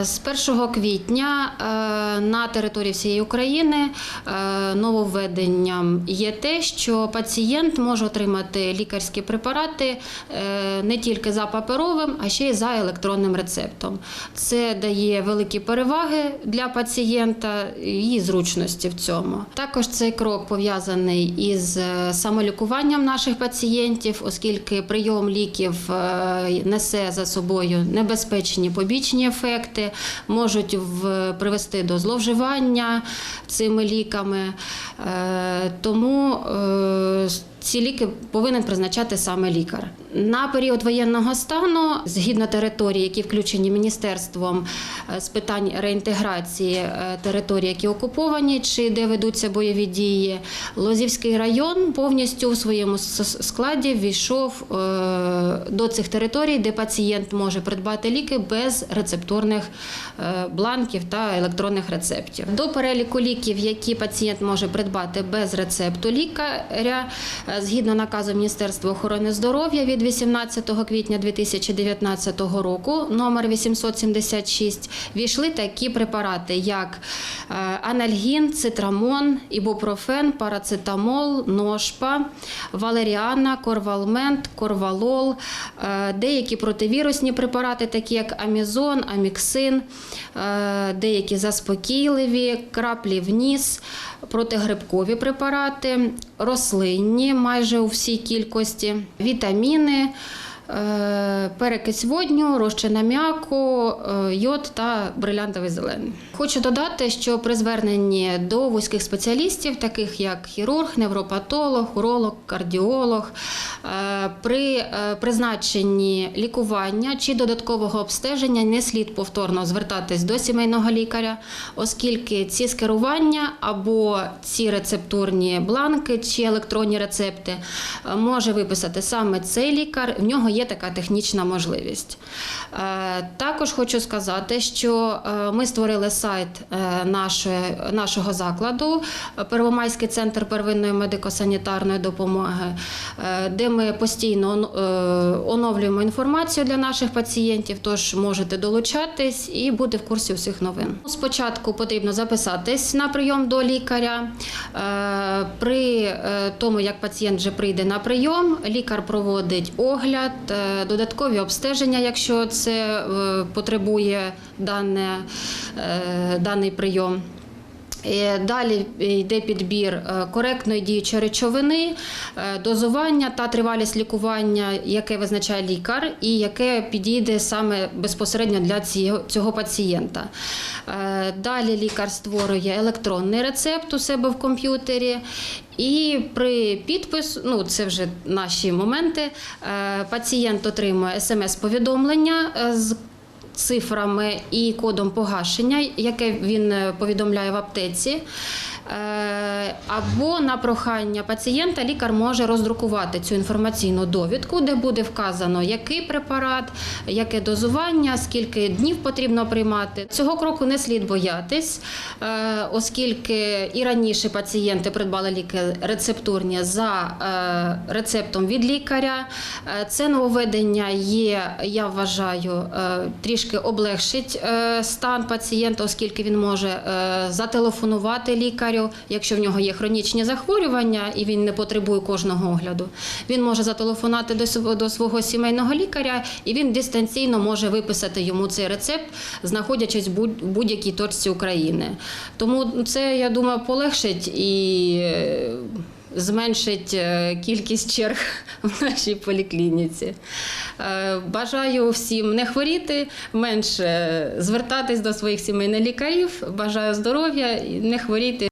З 1 квітня е, на території всієї України е, нововведенням є те, що пацієнт може отримати лікарські препарати е, не тільки за паперовим, а ще й за електронним рецептом. Це дає великі переваги для пацієнта і зручності в цьому. Також цей крок пов'язаний із самолікуванням наших пацієнтів, оскільки прийом ліків несе за собою небезпечні побічні ефекти, можуть в- привести до зловживання цими ліками. Е, Тому е, ці ліки повинен призначати саме лікар. На період воєнного стану, згідно території, які включені міністерством е, з питань реінтеграції е, територій, які окуповані чи де ведуться бойові дії, Лозівський район повністю у своєму складі війшов е, до цих територій, де пацієнт може придбати ліки без рецептурних бланків та електронних рецептів. До переліку ліків, які пацієнт може придбати без рецепту лікаря, згідно наказу Міністерства охорони здоров'я від 18 квітня 2019 року, номер 876, війшли такі препарати, як е, анальгін, цитрамон, ібупрофен, парацетамол, ношпа, валеріана, корвалмент, корвалол, е, деякі противірусні препарати, такі як амізон, аміксин, е, деякі заспокійливі, краплі в ніс, протигрибкові препарати, рослинні майже у всій кількості, вітаміни. е, Перекись водню, розчина аміаку, е, йод та брилянтовий зелений. Хочу додати, що при зверненні до вузьких спеціалістів, таких як хірург, невропатолог, уролог, кардіолог, при е, призначенні лікування чи додаткового обстеження не слід повторно звертатись до сімейного лікаря, оскільки ці скерування або ці рецептурні бланки чи електронні рецепти е, може виписати саме цей лікар. В нього є така технічна можливість. Е, Також хочу сказати, що е, ми створили сайт е, нашого закладу е, Первомайський центр первинної медико-санітарної допомоги, е, де ми постійно е, оновлюємо інформацію для наших пацієнтів. Тож можете долучатись і бути в курсі усіх новин. Спочатку потрібно записатись на прийом до лікаря. Е, При е, тому, як пацієнт вже прийде на прийом, лікар проводить огляд, додаткові обстеження, якщо це потребує дане, даний прийом. Е, Далі йде підбір е, коректної діючої речовини, е, дозування та тривалість лікування, яке визначає лікар, і яке підійде саме безпосередньо для цього, пацієнта. Далі лікар створює електронний рецепт у себе в комп'ютері. І при підпису, ну це вже наші моменти, пацієнт отримує смс-повідомлення з цифрами і кодом погашення, яке він е, повідомляє в аптеці. Е, Або на прохання пацієнта лікар може роздрукувати цю інформаційну довідку, де буде вказано, який препарат, яке дозування, скільки днів потрібно приймати. Цього кроку не слід боятись, е, оскільки і раніше пацієнти придбали ліки рецептурні за рецептом від лікаря. Це нововведення є, я вважаю, е, трішки облегшить е, стан пацієнта, оскільки він може е, зателефонувати лікарю, якщо в нього є хронічні захворювання і він не потребує кожного огляду. Він може зателефонувати до свого, сімейного лікаря, і він дистанційно може виписати йому цей рецепт, знаходячись в будь- в будь-якій точці України. Тому це, я думаю, полегшить і. Зменшить е, кількість черг в нашій поліклініці. Е, Бажаю всім не хворіти, менше звертатись до своїх сімейних лікарів. Бажаю здоров'я не хворіти.